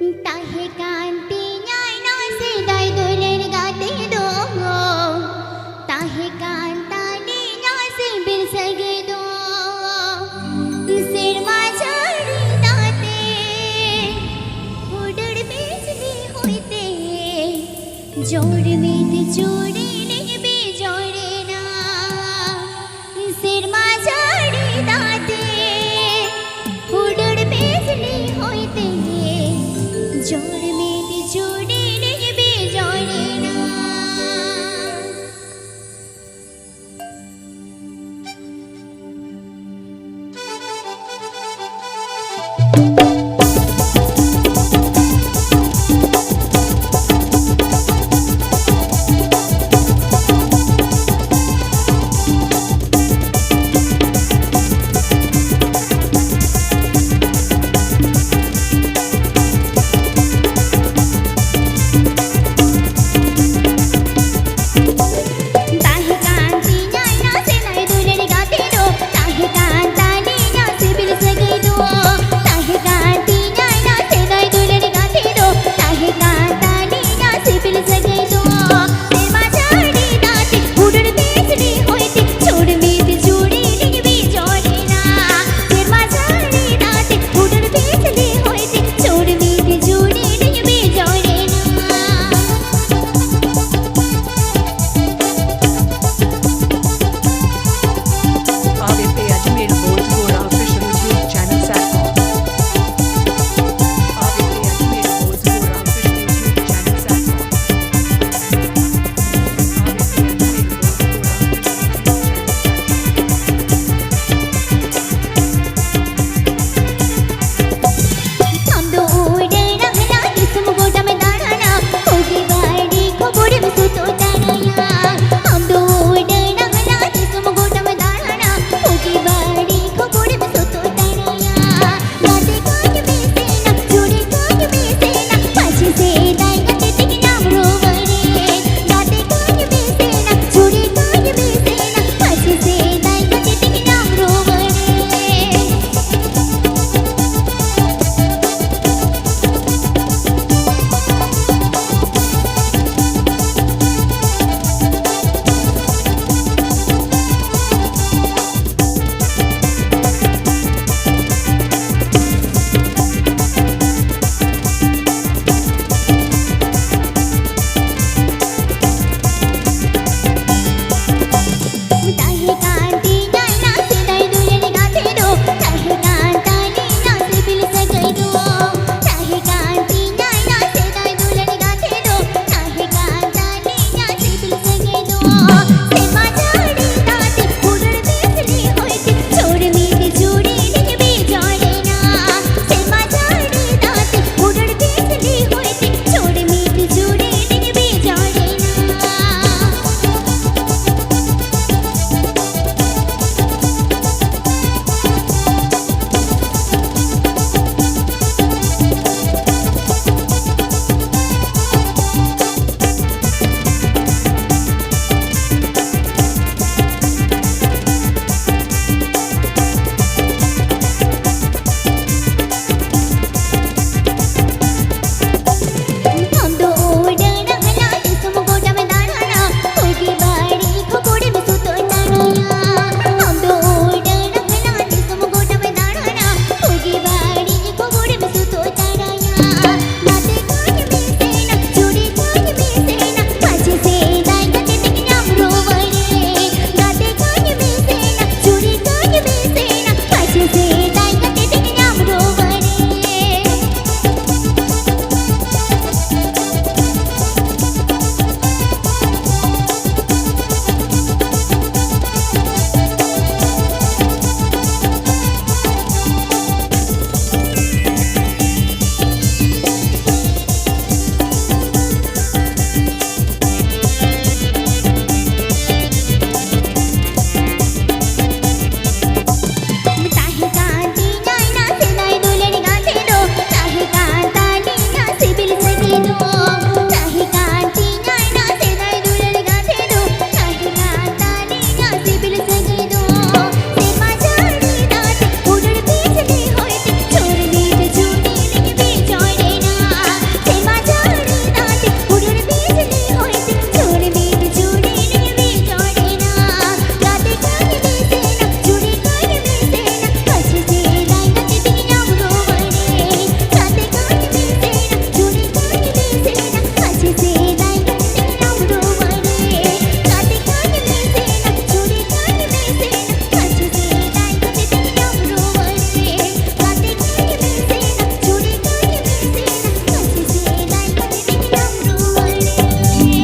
তাহে কান্তি আয় নয় সে দাই দোলের গাতে দো তাহে কান্তানি নয় সে বিল সগে দো সের মাঝারি তাতে উডড় বেজনি হইতে জোর মেতে চোর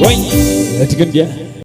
That's a good yeah.